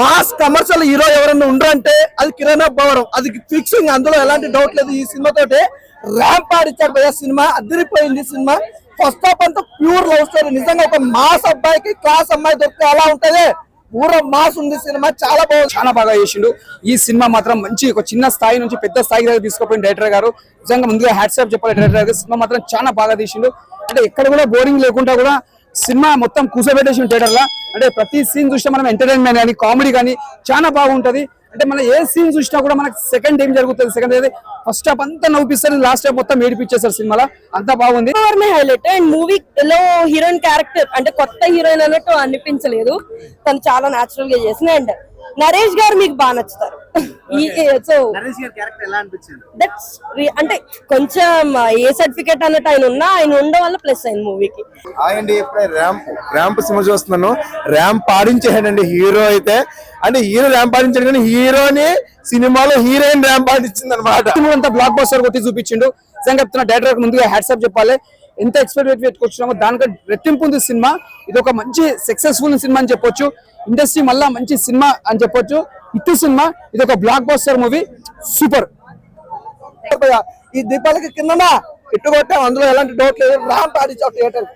Mass commercial hero ఎవరైనా ఉండరంటే అది కిరణ్ భవరం అది ఫిక్సింగ్. అందులో ఎలాంటి డౌట్ లేదు. ఈ సినిమా ర్యాంప్ ఆడిచ్చాడు భయ సినిమా. అదిరిపోయింది సినిమా. ఫస్ట్ ఆఫ్ అంతా ప్యూర్ లవ్ స్టోరీ నిజంగా ఒక మాస్ అబ్బాయికి క్లాస్ అమ్మాయి దొరికితే అలా ఉంటది? పూర మాస్ ఉంది సినిమా. చాలా బాగుంది. చాలా బాగా చేసిండు. ఈ సినిమా మాత్రం మంచి ఒక చిన్న స్థాయి నుంచి పెద్ద స్థాయి దగ్గర తీసుకుపోయిన డైరెక్టర్ గారు. నిజంగా ముందుగా హ్యాట్సాప్ చెప్పాలి డైరెక్టర్ గారు. సినిమా మాత్రం చాలా బాగా తీసిండు. అంటే ఎక్కడ కూడా బోరింగ్ లేకుండా కూడా సినిమా మొత్తం కూర్చోబెట్టేసిన థియేటర్ లా. అంటే ప్రతి సీన్ చూసినా మనం ఎంటర్టైన్మెంట్ కానీ కామెడీ కానీ చాలా బాగుంటది. అంటే మనం ఏ సీన్ చూసినా కూడా మనకి సెకండ్ ఏం జరుగుతుంది. సెకండ్ అయితే ఫస్ట్ హాఫ్ అంతా నవ్విస్తారు లాస్ట్ హాఫ్ మొత్తం ఏడిపించేస్తారు సినిమాలో అంతా బాగుంది. మే హైలైట్ అండ్ మూవీలో హీరోయిన్ క్యారెక్టర్ అంటే కొత్త హీరోయిన్ అన్నట్టు అనిపించలేదు. తను చాలా నాచురల్గా చేసింది. అండ్ నరేష్ గారు మీకు బాగా నచ్చుతారు. సో దట్స్ అంటే కొంచెం ఏ సర్టిఫికేట్ అన్నట్టు ఆయన ఉన్నా ఆయన ఉండడం వల్ల ప్లస్ అయింది మూవీకి. ఆయండి ఇప్పుడే ర్యాంప్ ర్యాంప్ సినిమా చూస్తున్నాను. ర్యాంప్ ఆడించాడండి హీరో అయితే. అంటే హీరో ర్యాంప్ ఆడించాడు కానీ హీరోని సినిమాలో హీరోయిన్ ర్యాంప్ ఆడించింది అనమాట బ్లాక్ బస్టర్ కొట్టి చూపించిండు. నిజంగా చెప్తున్నా డైరెక్టర్ ముందుగా హ్యాట్సాప్ చెప్పాలి. ఎంత ఎక్స్పెక్ట్ పెట్టుకొచ్చినామో దానికంటే రెట్టింపు ఉంది సినిమా. ఇది ఒక మంచి సక్సెస్ఫుల్ సినిమా అని చెప్పొచ్చు. ఇండస్ట్రీ మళ్ళా మంచి సినిమా అని చెప్పొచ్చు. ఇటు సినిమా. ఇది ఒక బ్లాక్ బాస్టర్ మూవీ సూపర్ ఈ దీపాలకి కిందనా? ఇట్టు కొట్టాం. అందులో ఎలాంటి డౌట్ లేదు. Ramp ఆడిచ్చావు theatre